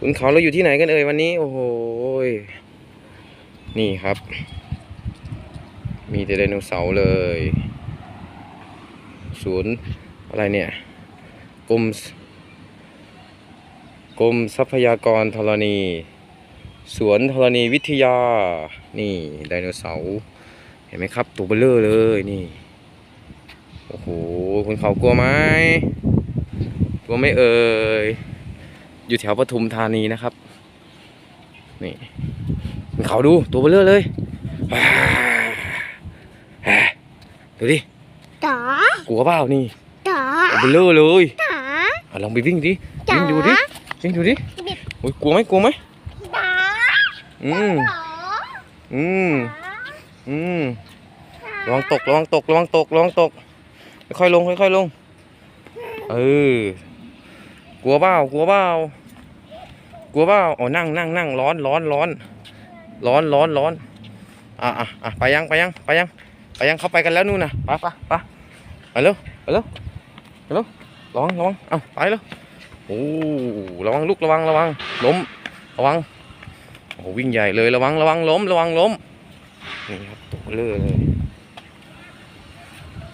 คุณเขาเราอยู่ที่ไหนกันเอ่ยวันนี้ โอ้โหยนี่ครับ มีแต่ไดโนเสาร์เลยศูนย์อะไรเนี่ยกรมกรมทรัพยากรธรณี สวนธรณีวิทยา นี่ไดโนเสาร์เห็นไหมครับ ตัวเบลเลอร์เลยนี่ โอ้โหคุณเขากลัวไหมกลัวไม่เอ่ย อยู่แถวปทุมธานีนะครับ นี่คุณเขาดูตัวเบลเลอร์เลยว้าวแหมดูดิจ๋ากลัวเปล่านี่จ๋าตัวเบลเลอร์เลยจ๋าอะลองไปวิ่งดิจ๋าวิ่งดูดิวิ่งดูดิบิดโอ้ยกลัวไหมกลัวไหมจ๋าอืมจ๋าอืมอืมระวังตกระวังตกระวังตกระวังตก ค่อยๆลงค่อยๆลง เออ กลัวเปล่ากลัวเปล่ากลัวเปล่าอ๋อนั่งนั่งนั่งร้อนร้อนร้อนร้อนร้อนร้อนอะอะอะไปยังไปยังไปยังไปยังเขาไปกันแล้วนู่นน่ะไปไปไปไปเร็วไปเร็วไปเร็วระวังระวังเอ้าไปเร็วโอ้ระวังลูกระวังระวังล้มระวังโอ้โหวิ่งใหญ่เลยระวังระวังล้มระวังล้มนี่ครับตัวเลอเลย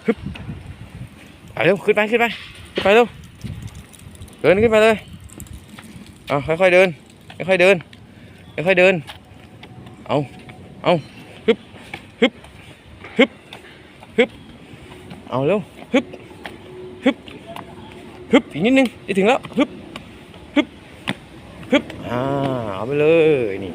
ฮึบไปเร็วขึ้นไปขึ้นไปขึ้นไปเร็ว ดินขึ้นไปเลยเอาค่อยๆเดิน ค่อยๆเดิน ค่อยๆเดิน เอาเอาฮึบฮึบฮึบฮึบเอาเร็วฮึบฮึบฮึบอีกนิดนึงจะถึงแล้วฮึบฮึบฮึบอ่าเอาไปเลยนี่